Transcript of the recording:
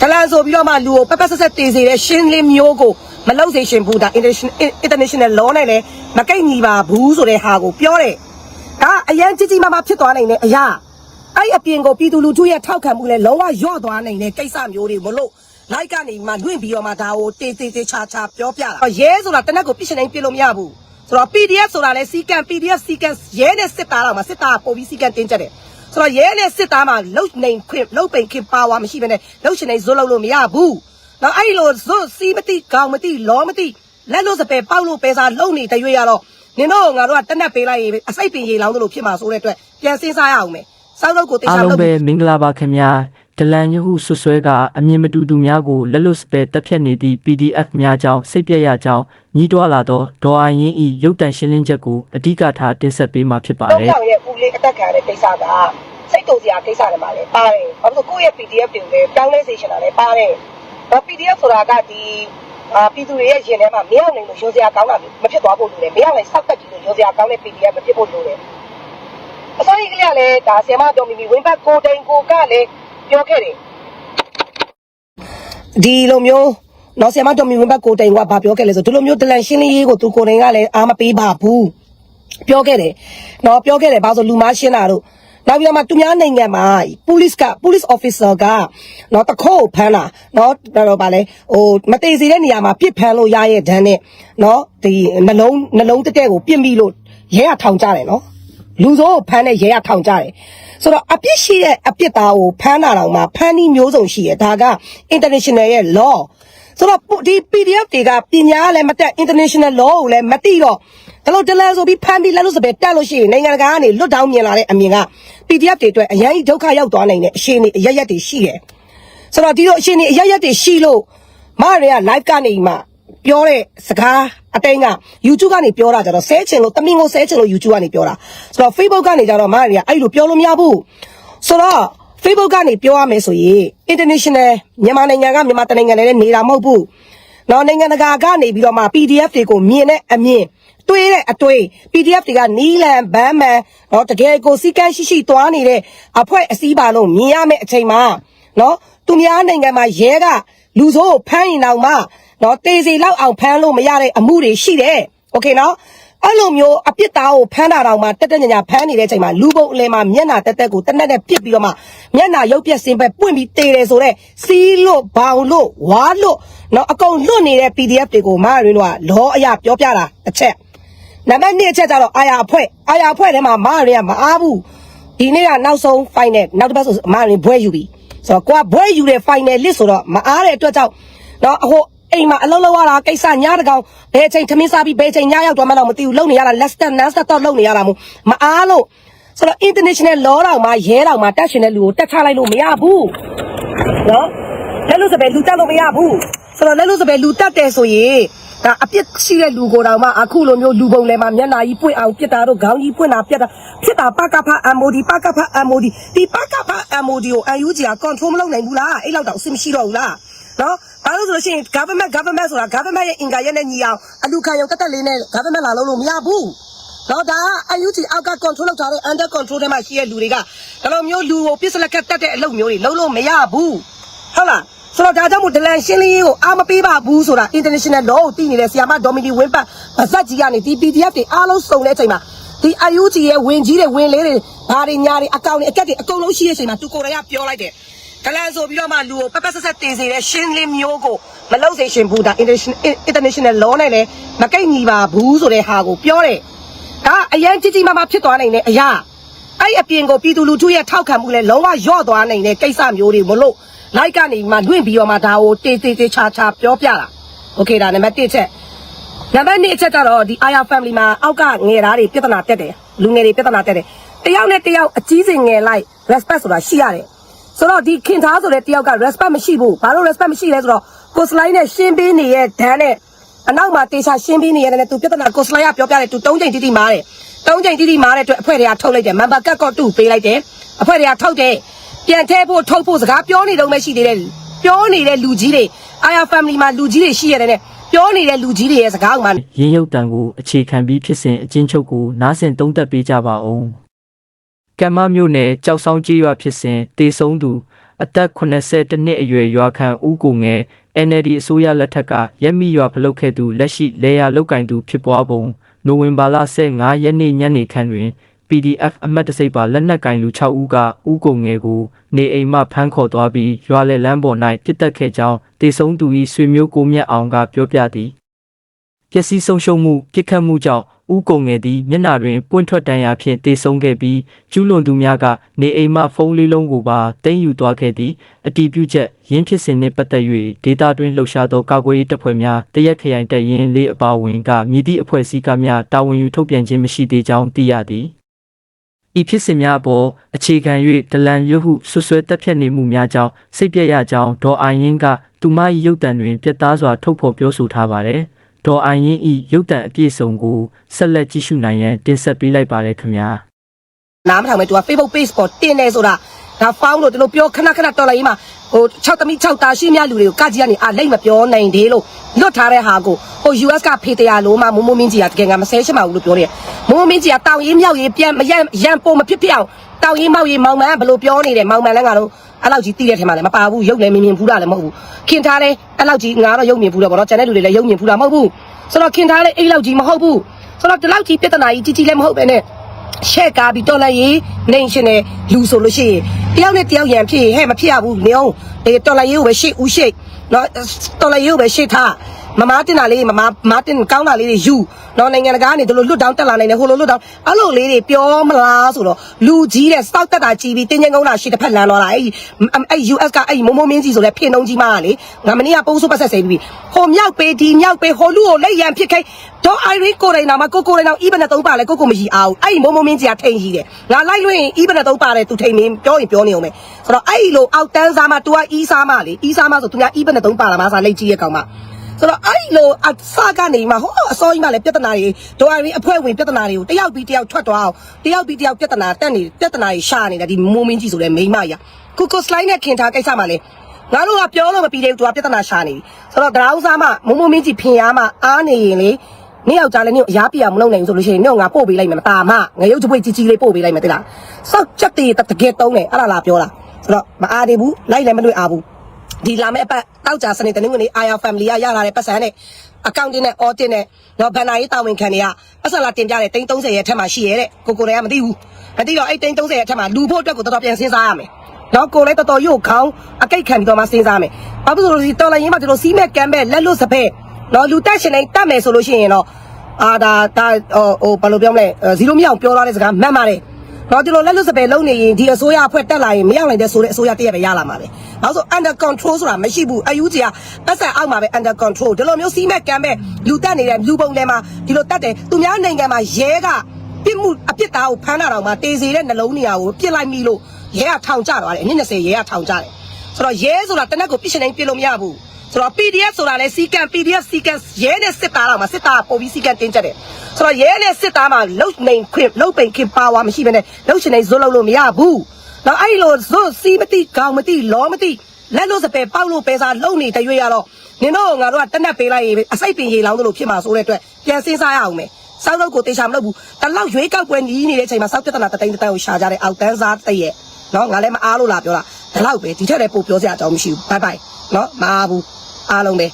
ဒလန်ဆိုပြီးတော့မှလူကိုပက်ပက်ဆက်ဆက်တင်စေတဲ့ရှင်းလင်းမျိုးကိုမလုပ်စေရှင်ဘူးဒါ international international law နဲ့လည်းမကိတ်ညီပါဘူးဆိုတဲ့ဟာကိုပြောတယ်ဒါအရန်ကြီးကြီးမားမားဖြစ်သွားနိုင်တဲ့အရာအဲ့အပြင်ကိုပြည်သူလူထုရဲ့ထောက်ခံမှုလည်းလုံးဝညော့သွားနိုင်တဲ့ကိစ္စမျိုးတွေမလို့လိုက်ကနေမှလွင့်ပြီးတော့မှဒါကိုတေးသေးသေးချာချာပြောပြတာရဲဆိုတာတနက်ကိုပြစ်ရှင်တိုင်းပြလို့မရဘူးဆိုတော့ PDF ဆိုတာလည်းစီကံ PDF စီကံရဲနဲ့စစ်သားတော့မှစစ်သားပို့ပြီးစီကံတင်းကျက်တယ် ဆိုတော့ရဲနဲ့စစ်သားမှာလှုပ်နေခွင့်လှုပ်ပိန်ခွင့်ပါဝါမရှိဘဲနဲ့လှုပ်ရှင်နေဇွတ်လုပ်လို့မရဘူး။နောက်အဲ့ဒီလိုဇွတ်စီးမတိခေါင်းမတိလောမတိလက်လို့စပယ်ပေါက်လို့ပဲစားလှုပ်နေတဲ့ရွေ့ရတော့နင်တို့ငါတို့ကတက်နက်ပေးလိုက်ရင်အစိတ်ပင်ရေလောင်းလို့ဖြစ်မှာဆိုတဲ့အတွက်ပြန်စဉ်းစားရအောင်မယ်။စောက်လုပ်ကိုတေအားချာလုံးလုပ်ပဲပြီးမင်္ဂလာပါခင်ဗျာ ဒလန်ညဟုဆွဆွဲကအမြင်မတူသူများကိုလက်လွတ်စပယ်တက်ဖြတ်နေသည့် PDF များကြောင့်စိတ်ပြည့်ရကြောင်းညီးတွားလာသောဒေါ်အိုင်ရင်ဤရုပ်တံရှင်းလင်းချက်ကိုအဓိကထားတင်ဆက်ပေးမှာဖြစ်ပါတော့တယ်ကြောင်ရဲ့ဦးလေးအတက်ခံရတဲ့ကိစ္စကစိတ်တူစရာကိစ္စတွေမှာလည်းပါတယ်။ဘာလို့လဲကိုယ့်ရဲ့ PDF တွေကိုလည်းတောင်းလဲစေချင်တာလည်းပါတယ်။ဒါ PDF ဆိုတာကဒီအာပြည်သူတွေရဲ့ရင်ထဲမှာမရောက်နိုင်လို့ရုံစရာကောင်းတာမျိုးမဖြစ်သွားဖို့လိုတယ်။မရောက်နိုင်စောက်တက်ကြည့်လို့ရုံစရာကောင်းတဲ့ PDF မဖြစ်ဖို့လိုတယ်။အစိုးရကလည်းလည်းဒါဆီယမတော်မီမီဝင်းဘတ်ကိုတိုင်ကိုကလည်း ပြောခဲ့တယ်ဒီလိုမျိုးနော်ဆီယမတော်မီဝင်းဘတ်ကိုတိုင်ကဘာပြောခဲ့လဲဆိုဒီလိုမျိုးဒလန်ရှင်းလင်းရေးကိုသူကိုတိုင်ကလည်းအားမပေးပါဘူးပြောခဲ့တယ်နော်ပြောခဲ့တယ်ဘာလို့လူမရှင်းတာတို့နောက်ပြီးတော့မှသူများနိုင်ငံမှာ police က police officer ကနော်တခိုးဖမ်းတာနော်တော့ဗာလဲဟိုမသေးစီတဲ့နေရာမှာပြစ်ဖမ်းလို့ရရဲ့ဒဏ်နဲ့နော်ဒီနှလုံးနှလုံးတက်တဲ့ကိုပြစ်မိလို့ရဲရထောင်ကြတယ်နော် လူစိုးကိုဖမ်းတဲ့ရဲရထောင်ကြတယ်ဆိုတော့အပြစ်ရှိတဲ့အပြစ်သားကိုဖမ်းတာတော့မှဖမ်းနည်းမျိုးစုံရှိရဒါက international ရဲ့ law ဆိုတော့ဒီ PDF တွေကပညာလည်းမတက် international law ကိုလည်းမသိတော့ဒါလို့တလန်ဆိုပြီးဖမ်းပြီးလက်လို့စပယ်တက်လို့ရှိရင်နိုင်ငံတကာကနေလွတ်တောင်းမြင်လာတဲ့အမြင်က PDF တွေအတွက်အရင်ဒုက္ခရောက်သွားနိုင်တဲ့အရှိန်တွေအရရက်တွေရှိတယ်ဆိုတော့ဒီလိုအရှိန်တွေအရရက်တွေရှိလို့မရတွေက live ကနေမှ ပြောတဲ့စကားအတိုင်းက YouTube ကနေပြောတာကြတော့ဆဲချင်လို့တမင်ကိုဆဲချင်လို့ YouTube ကနေပြောတာဆိုတော့ Facebook ကနေကြတော့မရတွေကအဲ့လိုပြောလို့မရဘူးဆိုတော့ Facebook ကနေပြောရမယ်ဆိုရင် international မြန်မာနိုင်ငံကမြန်မာတနိုင်ငံလည်းနေတာမဟုတ်ဘူးနော်နိုင်ငံတကာကနေပြီးတော့မှ PDF တွေကိုမြင်တဲ့အမြင်တွေးတဲ့အတွေး PDF တွေကနီးလန်ဘမ်းမန်နော်တကယ်ကိုစီကန်းရှိရှိသွားနေတဲ့အဖွဲ့အစည်းပါလို့မြင်ရမယ့်အချိန်မှာနော်သူများနိုင်ငံမှာရဲကလူဆိုးကိုဖမ်းရင်တော့မှ နော်တေစီလောက်အောင်ဖမ်းလို့မရတဲ့အမှုတွေရှိတယ်โอเคနော်အဲ့လိုမျိုးအပြစ်သားကိုဖမ်းတာတော့မှတက်တက်ညာညာဖမ်းနေတဲ့အချိန်မှာလူပုံအလဲမှာမျက်နာတက်တက်ကိုတက်တက်နဲ့ပြစ်ပြီးတော့မှမျက်နာရုပ်ပြက်စင်းပဲပွင့်ပြီးတေတယ်ဆိုတော့စီးလို့ဘောင်လို့ဝါလို့နော်အကုန်လွတ်နေတဲ့ PDF တွေကိုမရင်းတို့ကလောအရာပြောပြတာတစ်ချက် နံပါတ်2အချက်ကျတော့အာယာအဖွဲ့အာယာအဖွဲ့ထဲမှာမရင်းကမအားဘူးဒီနေ့ကနောက်ဆုံး final နောက်တစ်ပတ်ဆိုမရင်းဘွဲယူပြီဆိုတော့ကိုကဘွဲယူတဲ့ final list ဆိုတော့မအားတဲ့အတွက်ကြောင့်တော့ဟို အိမ်မှာအလုံးလုံးရတာကိစ္စညတကောင်ဘယ်အချိန်ထမင်းစားပြီးဘယ်အချိန်ညရောက်တော့မှတော့မသိဘူးလုံနေရတာ last step last step တော့လုံနေရတာမို့မအားလို့ဆိုတော့ international law တောင်မှရဲတောင်မှတက်ရှင်တဲ့လူကိုတက်ချလိုက်လို့မရဘူးနော်လက်လို့စပယ်လူတက်လို့မရဘူးဆိုတော့လက်လို့စပယ်လူတက်တယ်ဆိုရင်ဒါအပြစ်ရှိတဲ့လူကိုတောင်မှအခုလိုမျိုးလူပုံလဲမှာမျက်နာကြီးပွင့်အောင်ပြစ်တာတို့ခေါင်းကြီးပွင့်တာပြက်တာဖြစ်တာပကဖ MOD ပကဖ MOD ဒီပကဖ MOD ကို UNG က control မလုပ်နိုင်ဘူးလားအဲ့လောက်တောင်အဆင်မရှိတော့ဘူးလား နော်ဘာလို့ဆိုလို့ရှိရင် government government ဆိုတာ government ရဲ့အင်္ဂါရက်နဲ့ညီအောင်အလူခံရုံတက်တက်လေးနဲ့ government လာလို့လို့မရဘူးတော့ဒါအယူတီအောက်က control လုပ်ထားတဲ့ under control ထဲမှာရှိတဲ့လူတွေကဒါလိုမျိုးလူကိုပြစ်စလက်ကတ်တက်တဲ့အလုပ်မျိုးတွေလုပ်လို့မရဘူးဟုတ်လားဆိုတော့ဒါကြောင့်မို့ဒလန်ရှင်းလင်းရေးကိုအားမပေးပါဘူးဆိုတာ international law ကိုတည်နေတဲ့ဆီယာမဒေါမီနီဝင်းပတ်ဗဇက်ကြီးကနေဒီ PDF တွေအားလုံးစုံတဲ့အချိန်မှာဒီအယူတီရဲ့ဝင်ကြီးတွေဝင်လေးတွေဘာတွေညာတွေအကောင့်တွေအကက်တွေအကုန်လုံးရှိတဲ့အချိန်မှာသူကိုယ်တိုင်ကပြောလိုက်တယ် ဒလန်ဆိုပြီးတော့မှလူကိုပက်ပက်ဆက်ဆက်တင်စေတဲ့ရှင်းလင်းမျိုးကိုမလုပ်စေရှင်ဘူးဒါ international international law နဲ့လည်းမကိတ်ညီပါဘူးဆိုတဲ့ဟာကိုပြောတယ် ဒါအရန်ကြီးကြီးမားမားဖြစ်သွားနိုင်တဲ့အရာအဲ့အပြင်ကိုပြည်သူလူထုရဲ့ထောက်ခံမှုလည်းလုံးဝညော့သွားနိုင်တဲ့ကိစ္စမျိုးတွေမလို့လိုက်ကနေမှလွင့်ပြီးတော့မှဒါကိုတေးသေးသေးချာချာပြောပြတာโอเคဒါနံပါတ်1ချက်နံပါတ်2အချက်ကျတော့ဒီ Aya family မှာအောက်ကငယ်သားတွေပြဿနာတက်တယ်လူငယ်တွေပြဿနာတက်တယ်တယောက်နဲ့တယောက်အကြီးစင်ငယ်လိုက် respect ဆိုတာရှိရတယ် ဆိုတော့ဒီခင်သားဆိုတဲ့တယောက်က respect မရှိဘူးဘာလို့ respect မရှိလဲဆိုတော့ကိုစလိုင်းနဲ့ရှင်းပေးနေတဲ့ဒန်းနဲ့အနောက်မှာတေချာရှင်းပြီးနေရတယ်နဲ့သူပြဿနာကိုစလိုက်ရပြောပြတယ်သူ၃ချိန်တိတိမားတယ်၃ချိန်တိတိမားတဲ့အတွက်အဖွဲ့တွေကထုတ်လိုက်တယ်မန်ပါကတ်ကော့တူပေးလိုက်တယ်အဖွဲ့တွေကထုတ်တယ်ပြန်ထဲဖို့ထုတ်ဖို့စကားပြောနေတော့မှရှိသေးတယ်ပြောနေတဲ့လူကြီးတွေအာယာ family မှာလူကြီးတွေရှိရတယ်နဲ့ပြောနေတဲ့လူကြီးတွေရဲ့စကားကမှရင်းရုပ်တံကိုအခြေခံပြီးဖြစ်စဉ်အချင်းချုပ်ကိုနားဆင်သုံးသပ်ပေးကြပါဦး ကမ္မမျိုးနယ်ကြောက်ဆောင်ကြီးရွာဖြစ်စဉ်တေဆုံးသူ အသက်82နှစ်အရွယ်ရွာခံဦးကိုငယ် NLD အစိုးရလက်ထက်ကရက်မိရွာဖလုတ်ခဲ့သူလက်ရှိလေယာလုတ်ကင်သူဖြစ်ပွားပုံနိုဝင်ဘာလ15ရက်နေ့ညနေခန့်တွင် PDF အမတ်တစိပ်ပါလက်နက်ကင်လူ6ဦးကဦးကိုငယ်ကိုနေအိမ်မှဖမ်းခေါ်သွားပြီးရွာလေလမ်းပေါ်၌ပြစ်တက်ခဲ့ကြောင်းတေဆုံးသူ၏ဆွေမျိုးကိုမြတ်အောင်ကပြောပြသည်ပျက်စီးဆုံးရှုံးမှုပြစ်ခတ်မှုကြောင့် ဦးကုံငယ်သည်မျက်နှာတွင်ပွင့်ထွက်တန်ရာဖြင့်တေဆုံးခဲ့ပြီးကျူးလွန်သူများကနေအိမ်မှဖုန်းလေးလုံးကိုပါတင်ယူသွားခဲ့သည်အတီးပြုချက်ရင်းဖြစ်စဉ်နှင့်ပတ်သက်၍ဒေတာတွင်လှုပ်ရှားသောကာကွယ်ရေးတပ်ဖွဲ့များတရက်ခရိုင်တပ်ရင်းလေးအပါအဝင်ကမြည်သည့်အဖွဲ့အစည်းကများတာဝန်ယူထုတ်ပြန်ခြင်းမရှိသေးကြောင်းသိရသည်ဤဖြစ်စဉ်များအပေါ်အခြေခံ၍ဒလန်ရွတ်ဟုဆွဆွဲတက်ဖြတ်နေမှုများကြောင့်စိတ်ပြက်ရကြောင်းဒေါ်အိုင်ရင်ကသူမ၏ရုပ်တံတွင်ပြတ်သားစွာထုတ်ဖော်ပြောဆိုထားပါတယ်။ ဒေါ်အိုင်ရင်၏ရုပ်တံအပြည့်စုံကိုဆက်လက်ကြည့်ရှုနိုင်ရန်တင်ဆက်ပေးလိုက်ပါတယ်ခင်ဗျာ။နားမထောင်မဲ့ तू က Facebook page ပေါ်တင်နေဆိုတာဒါဖောင်းလို့ဒီလိုပြောခဏခဏတော်လိုက်ရင်မှဟို6သမီး6တာရှိမြလူတွေကိုကကြီးကနေအာလိမ့်မပြောနိုင်သေးလို့လွတ်ထားတဲ့ဟာကိုဟို US ကဖေတရာလို့မှမမိုးမင်းကြီးကတကယ်ကမဆဲချင်ပါဘူးလို့ပြောတယ်မိုးမင်းကြီးကတောင်ရေးမြောက်ရေးပြန်မရန်ရန်ပုံမဖြစ်ဖြစ်အောင်တောင်ရေးမောက်ရေးမောင်မန်းဘလို့ပြောနေတယ်မောင်မန်းလည်းငါတို့ အဲ့လောက်ကြီးတီးတဲ့ထဲမှာလည်းမပါဘူးရုပ်လည်းမမြင်ဘူးလားလည်းမဟုတ်ဘူးခင်ထားတယ်အဲ့လောက်ကြီးငါတော့ရုပ်မြင်ဘူးတော့ဗောနော်ကျန်တဲ့လူတွေလည်းရုပ်မြင်ဘူးလားမဟုတ်ဘူးဆိုတော့ခင်ထားလေအဲ့လောက်ကြီးမဟုတ်ဘူးဆိုတော့ဒီလောက်ကြီးပြဿနာကြီးကြီးကြီးလည်းမဟုတ်ပဲနဲ့ရှက်ကားပြီးတော်လိုက်ရေးနေရှင်နဲ့လူဆိုလို့ရှိရင်တယောက်နဲ့တယောက်ရန်ဖြစ်ရင်ဟဲ့မဖြစ်ရဘူးနေအောင်အေးတော်လိုက်ရေးကိုပဲရှေ့ဦးရှေ့နော်တော်လိုက်ရေးကိုပဲရှေ့ထား မမတင်တာလေးမမမတင်ကောင်းတာလေးတွေယူနော်နိုင်ငံတကာကနေတို့လိုလွတ်တောင်းတက်လာနိုင်တယ်ဟိုလိုလွတ်တောင်းအဲ့လိုလေးတွေပြောမလားဆိုတော့လူကြီးတဲ့စောက်တက်တာကြီးပြီးတင်းချင်းကုန်းတာရှေ့တစ်ဖက်လမ်းတော့လာအဲ့အဲ့ US ကအဲ့မုံမုံမင်းကြီးဆိုလဲဖြစ်နှုံးကြီးမကလေငါမနေ့ကပိုးဆိုးပတ်ဆက်စိပြီးဟိုမြောက်ပေးဒီမြောက်ပေးဟိုလူကိုလက်ရန်ဖြစ်ခိုင်းတော့အိုင်ရီကိုရိနာမှာကိုကိုရိနာအီဘနဲ့သုံးပါလဲကိုကိုမရှိအောင်အဲ့မုံမုံမင်းကြီးကထိန်ကြီးတယ်ငါလိုက်လို့ရင်အီဘနဲ့သုံးပါတယ်သူထိန်မင်းပြောရင်ပြောနေအောင်မယ်ဆိုတော့အဲ့လိုအောက်တန်းစားမ तू ကအီးစားမလေအီးစားမဆိုသူများအီဘနဲ့သုံးပါလာမစားလက်ကြီးရဲ့ကောင်မ ဆိုတော့အဲ့လိုအစကနေမှဟောအစောကြီးမှလည်းပြဿနာတွေဒိုအရီအဖွဲ့ဝင်ပြဿနာတွေကိုတယောက်ပြီးတယောက်ထွက်သွားအောင်တယောက်ပြီးတယောက်ပြဿနာတက်နေပြဿနာတွေရှာနေတာဒီမိုးမင်းကြီးဆိုတဲ့မိန်းမကြီးကုကုစလိုင်းနဲ့ခင်ထားကိစ္စမှလည်းငါတို့ကပြောလို့မပြီးသေးဘူးသူကပြဿနာရှာနေပြီဆိုတော့ဒရောင်းစားမှမိုးမိုးမင်းကြီးဖင်ရမှအားနေရင်လေနေ့ယောက်ျားလည်းနေ့အရားပြမလုပ်နိုင်ဘူးဆိုလို့ရှိရင်နေ့ငါပို့ပေးလိုက်မယ်မตาမငရုပ်ချပွေကြီးကြီးလေးပို့ပေးလိုက်မယ်တိလားစောက်ချက်တည်းတကယ်တုံးတယ်အဲ့ဒါလားပြောတာဆိုတော့မအားသေးဘူးလိုက်လည်းမလွတ်အားဘူး ဒီလာမယ့်အပတ်တောက်ကြစနေတနင်္ဂနွေ IR family ကရလာတဲ့ပတ်စံနဲ့ accounting နဲ့ audit နဲ့တော့ဘဏ္ဍာရေးတာဝန်ခံတွေကပတ်စံလာတင်ပြတဲ့330ရဲ့အထက်မှာရှိရဲတဲ့ကိုကိုတွေကမသိဘူးမသိတော့အဲ့330ရဲ့အထက်မှာလူဖို့အတွက်ကိုတော်တော်ပြန်စဉ်းစားရမယ်တော့ကိုလည်းတော်တော်ရုပ်ခေါင်းအကိတ်ခံပြီးတော့မှစဉ်းစားမယ်ဘာဖြစ်လို့လဲတော်လည်းရင်းမှာဒီလိုစီးမဲ့ကမ်းမဲ့လက်လွတ်စပယ်တော့လူတက်ရှင်တိုင်းတတ်မယ်ဆိုလို့ရှိရင်တော့အာဒါဒါဟိုဟိုဘာလို့ပြောမလဲဇီရိုမြောင်ပြောထားတဲ့စကားမှတ်ပါတယ် တော့ဒီလိုလက်လွတ်စပယ်လုံးနေရင်ဒီအစိုးရအဖွဲ့တက်လာရင်မရောက်နိုင်တဲ့ဆိုတဲ့အစိုးရတရက်ပဲရလာမှာပဲ။နောက်ဆို under control ဆိုတာမရှိဘူး။ UG ကပတ်စံအောက်မှာပဲ under control ဒီလိုမျိုးစီးမဲ့ကမ်းမဲ့လူတက်နေတဲ့လူပုံထဲမှာဒီလိုတက်တယ်သူများနိုင်ငံမှာရဲကပြစ်မှုအပြစ်သားကိုဖမ်းတာတော့မှတေစီတဲ့နှလုံးနေရာကိုပြစ်လိုက်မိလို့ရဲကထောင်ကျသွားတယ်။အနည်း20ရဲကထောင်ကျတယ်။ဆိုတော့ရဲဆိုတာတနက်ကိုပြစ်ရှင်တိုင်းပြစ်လို့မရဘူး။ ဆိုတော့ PDF ဆိုတာလဲစီကံ PDF စီကံရဲနဲ့စစ်သားတော့မှာစစ်သားကပုံပြီးစီကံတင်းကျက်တယ်ဆိုတော့ရဲနဲ့စစ်သားမှာလှုပ်နေခွင့်လှုပ်ပိန်ခွင့်ပါဝါမရှိဘဲနဲ့လှုပ်ရှင်နေဇွတ်လှုပ်လို့မရဘူးတော့အဲ့လိုဇွတ်စီးမတိခေါင်းမတိလောမတိလက်လို့စပယ်ပေါက်လို့ပဲစားလှုပ်နေတဲ့ရွေးရတော့နင်တို့ငါတို့ကတက်နက်ပေးလိုက်ရင်အစိတ်ပင်ရေလောင်းလို့ဖြစ်မှာဆိုတဲ့အတွက်ပြန်စဉ်းစားရအောင်မယ်စောက်တော့ကိုတေချာမလုပ်ဘူးတလောက်ရွေးကောက်ပွဲနီးနေတဲ့အချိန်မှာစောက်ပြဿနာတတိုင်းတတိုင်းကိုရှာကြတဲ့အောက်တန်းစားတည့်ရဲ့နော်ငါလည်းမအားလို့လာပြောတာဒီလောက်ပဲဒီထက်လည်းပို့ပြောစရာအကြောင်းမရှိဘူးဘိုင်ဘိုင်နော်မအားဘူး အားလုံးပဲ